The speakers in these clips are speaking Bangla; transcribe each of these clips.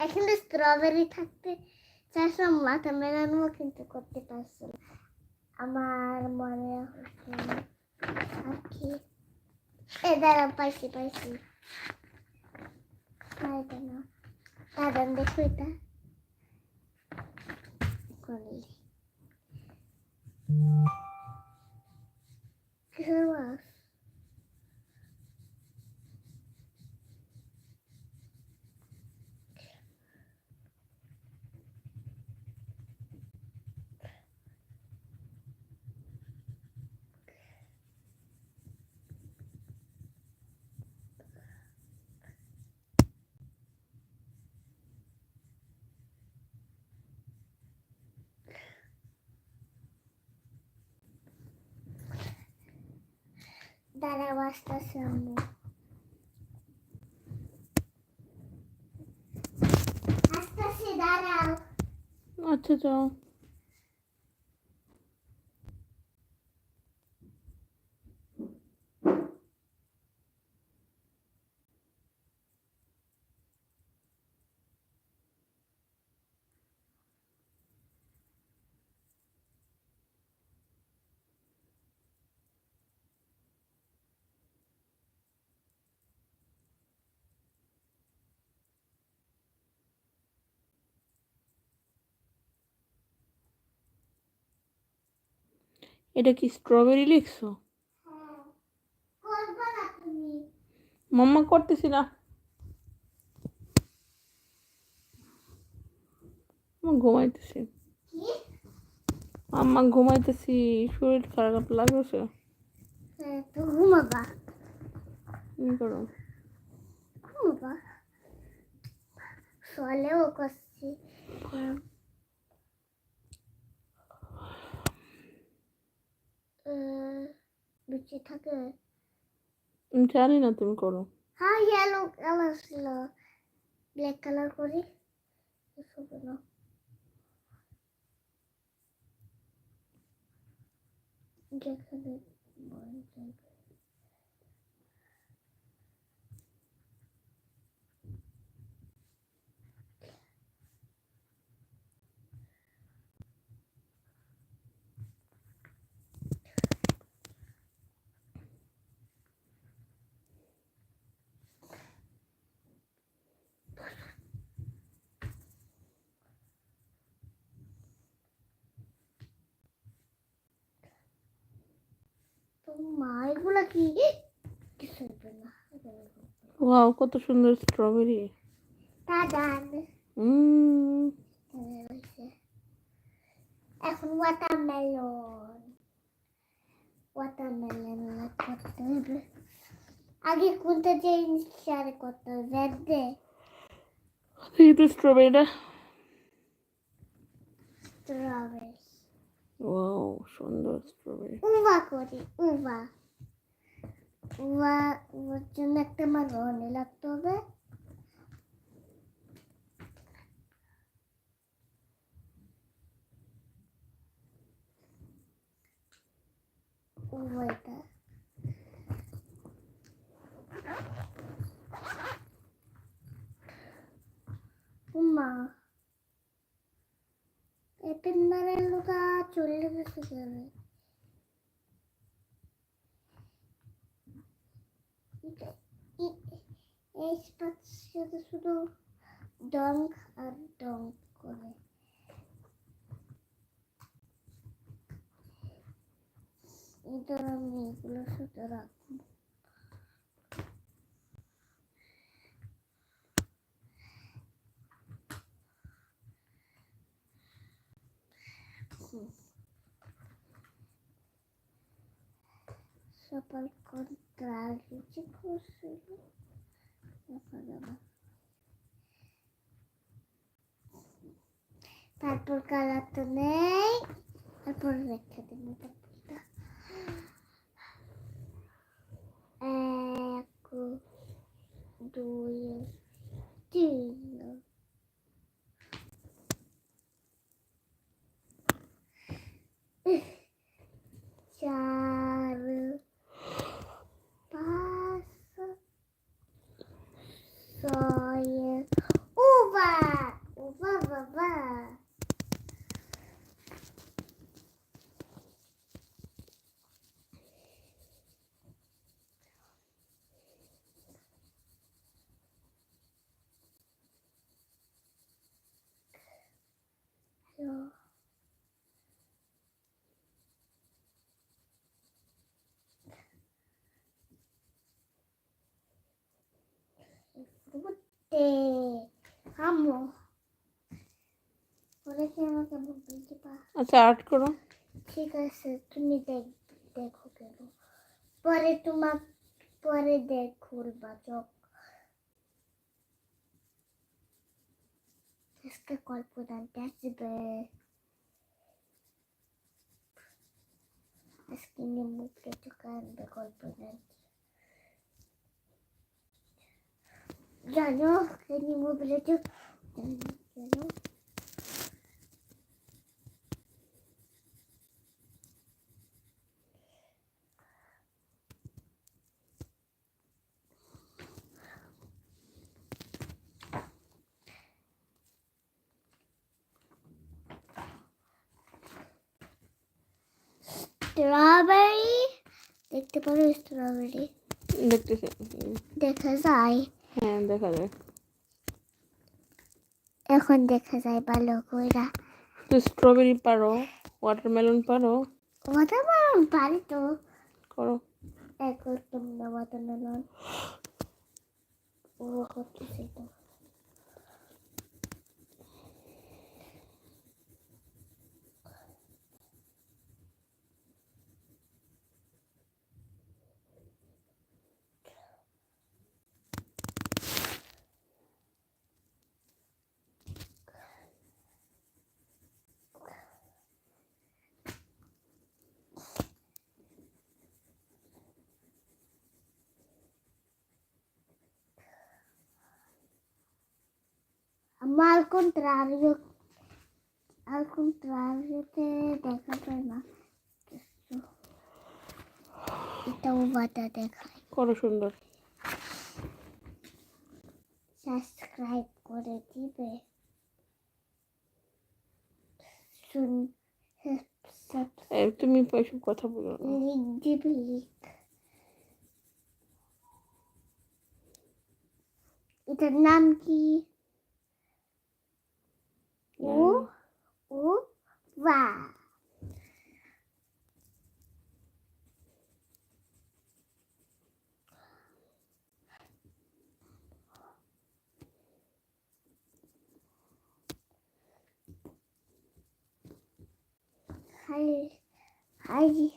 এখানে স্ট্রবেরি থাকতে চাইছিলাম মেলানো কিন্তু করতে পারছি না। আমার মনে হচ্ছে। আর কি এ দাঁড়া পাইছি পাইছি। দাঁড়ান, দেখো এটা। করলি দাঁড়াও আসতেছে আম্মু আচ্ছা যাও। এটা কি স্ট্রবেরি লিখছো? মাম্মা করতেছি না। ঘুমাইতেছি। আম্মা ঘুমাইতেছি শরীর খারাপ লাগছে ঘুমাবা কি করো? ঘুমাবা। সলেও করছি। বিচি থাকে আমি জানি না তুমি করো হ্যাঁ ইয়েলো কালার ছিল ব্ল্যাক কালার করি এসব না যেখানে মন চাইবে। তো মা এগুলা কি? কিছু হবে না ওয়াও কত সুন্দর স্ট্রবেরি এখন ওয়াটারমেলন ওয়াটারমেলন করতে হবে। আগে কোনটা যে শেয়ার করতে হবে? এই তো স্ট্রবেরিটা স্ট্রবেরি ওয়াও সুন্দর স্ট্রবেরি উবা করি উবা উবা উবার জন্য একটা মারনে লাগতে হবে উবা এটা উমা এপেন মারের লোকা চলে গেছে কেন এই স্পাচ্যতে শুধু ডঙ্ক আর ডঙ্ক করে এটা আমি এগুলো সাথে রাখব তারপর কালার তো নেই। তারপর রেখে দেবো Frutte. Amo. পরে কি আমাকে বলতে পার আচ্ছা আর্ট করো ঠিক আছে তুমি দেখ দেখো কেন পরে তোমার পরে দেখ খুলবা চোখ আজকে গল্প জানতে আসবে আজকে নিম্বু প্লেটে কানবে গল্প জানতে জানো নিম্বু প্লেটে জানো স্ট্রবেরি দেখতে পারো স্ট্রবেরি দেখতেছি হুম, দেখা যায় হ্যাঁ দেখা যায় এখন দেখা যায় ভালো কইরা। তো স্ট্রবেরি পারো ওয়াটারমেলন পারো। ওয়াটারমেলন পারি তো। করো। এক তোমরা ওয়াটারমেলন ও করতেছি তো। Ma al contrario, al contrario te দেখাবে না কিছু এটা উবাটা দেখায় করো সুন্দর সাবস্ক্রাইব করে দিবে তুমি এসব কথা বলো না। লিখ দিবি লিখ এটার নাম কি Hayır. Hayır.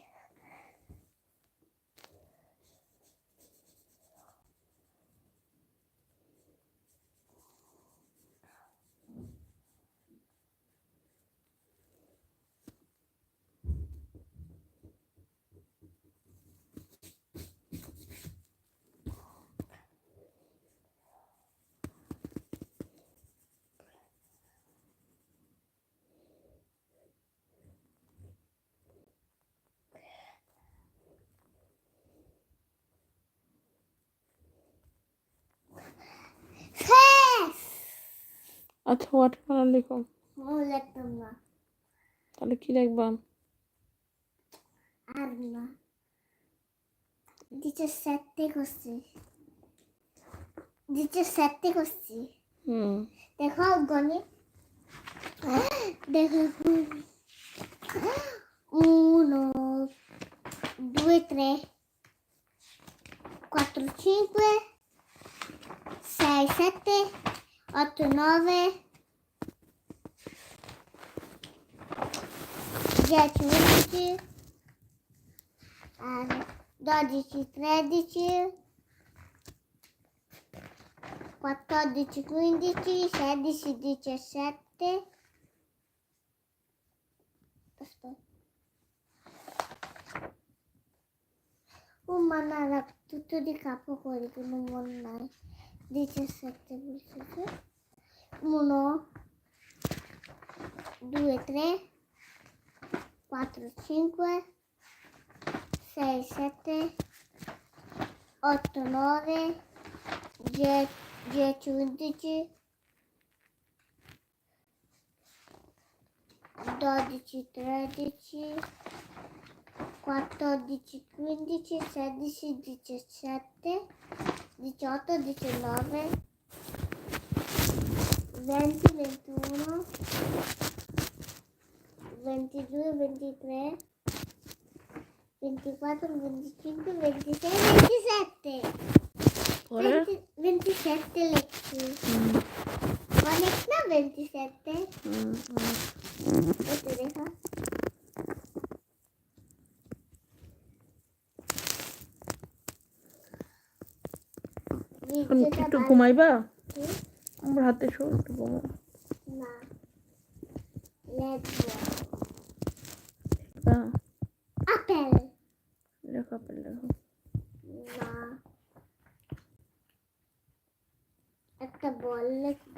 আচ্ছা ওয়াটারমেলন লিখো। ও লিখতাম না। তাহলে কি লিখবা? আর না। দিচ্ছে সেটে করছি। দিচ্ছে সেটে করছি। হুম। দেখো গণে দেখো uno due tre quattro cinque sei sette 8, 9, 10, от нове. Дячниці. Ем, додичі, тредичі. Потодичі, кундичі, шедичі, дичі, шетти. У мене тут туди капу ходить, ну, вона. Quelli che non voglio 17 17. 1, 2, 3, 4, 5, 6, 7, 8, 9, 10, 10, 11, 12, 13, 14, 15, 16, 17, 18, 19, 20, 21, 22, 23, 24, 25, 26, 27. 20, 27 letti. Mm. One 27. Mm. Mm. একটু ঘুমাইবা? আমার হাতে শো একটু ঘুমো না লেখবো? বা আপেল। লেখো আপেল লেখো। একটা বল লিখব।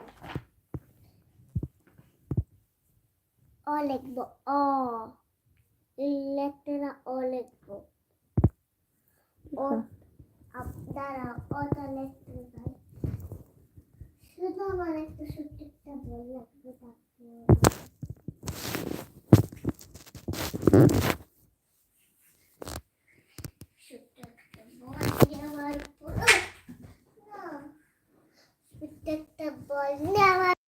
অ লিখব অ। লেখতে অ লিখব। ও আপনারা ওটা লিখতে পারেন শুধু আমার একটা একটা বল লাগবে তারপর। একটা বল দিয়ে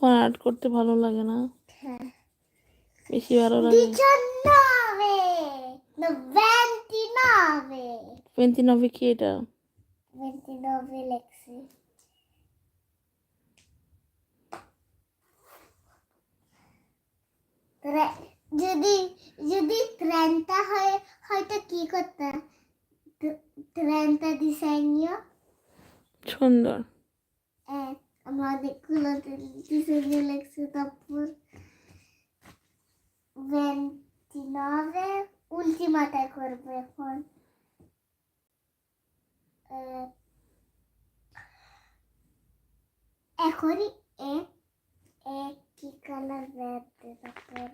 তোমার আর্ট করতে ভালো লাগে না। হ্যাঁ। বেশি ভালো লাগে। 19 99 29 কি এটা? 29 লেখছি রে- যদি যদি ট্রেনটা হয় হয়তো কি করতে? ট্রেনটা ডিজাইন সুন্দর। এক আমরা অনেকগুলো ডিজাইন লেখছি তারপর ভেন্টিনভে উল্টিমাটায় করব এখন আহ, এখনই এক এক কি কালার রেড তারপর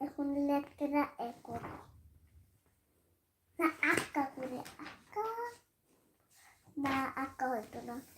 এখন লেটারা এক না আক্কা করে আক্কা না আঁকা হতো না এই যে,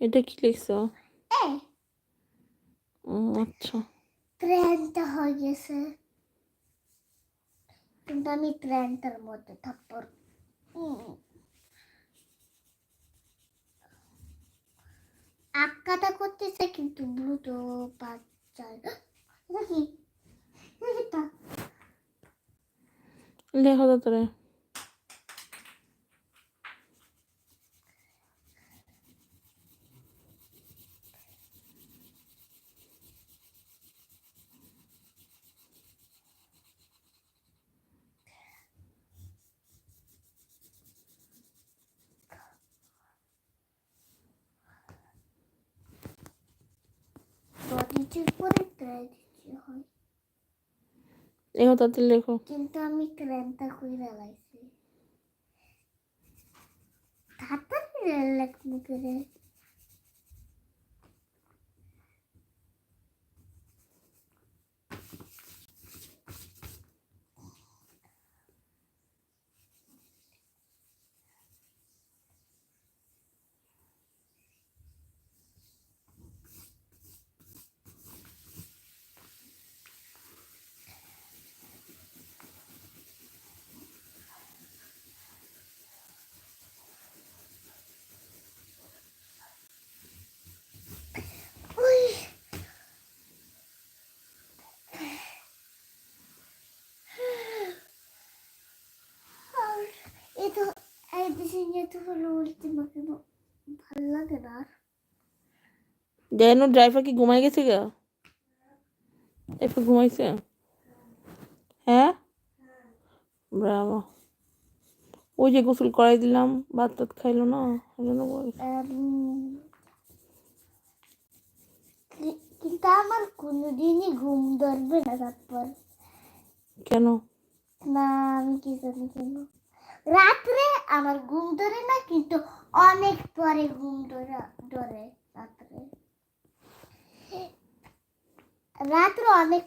এটা কি লিখছো উম, আচ্ছা ট্রেনটা হয়ে গেছে কিন্তু আমি ট্রেনটার মধ্যে থাপ্পর আক্কাটা করতেছে কিন্তু ব্লুটো এটা লেখো তাড়াতাড়ি বডিটির পরে দিতে হয় লেখো তাড়াতাড়ি লেখো কিন্তু আমি ট্রেনটা কইরা লাইছি তাড়াতাড়ি লেখমু করে উই আর এটা হলো ভালো লাগে না ড্রাইভার কি ঘুমাই গেছে গা ড্রাইভার ঘুমাইছে হ্যাঁ ব্রাভো ওই যে গোসল করাই দিলাম ভাত টাত খাইলো না ওই জন্য কিন্তু আমার কোনোদিনই ঘুম ধরবে না তারপর কেন না আমি কি জানি কেন রাত্রে আমার ঘুম ধরে না কিন্তু অনেক পরে ঘুম ধরে ধরে রাত্রে। রাত্রে অনেক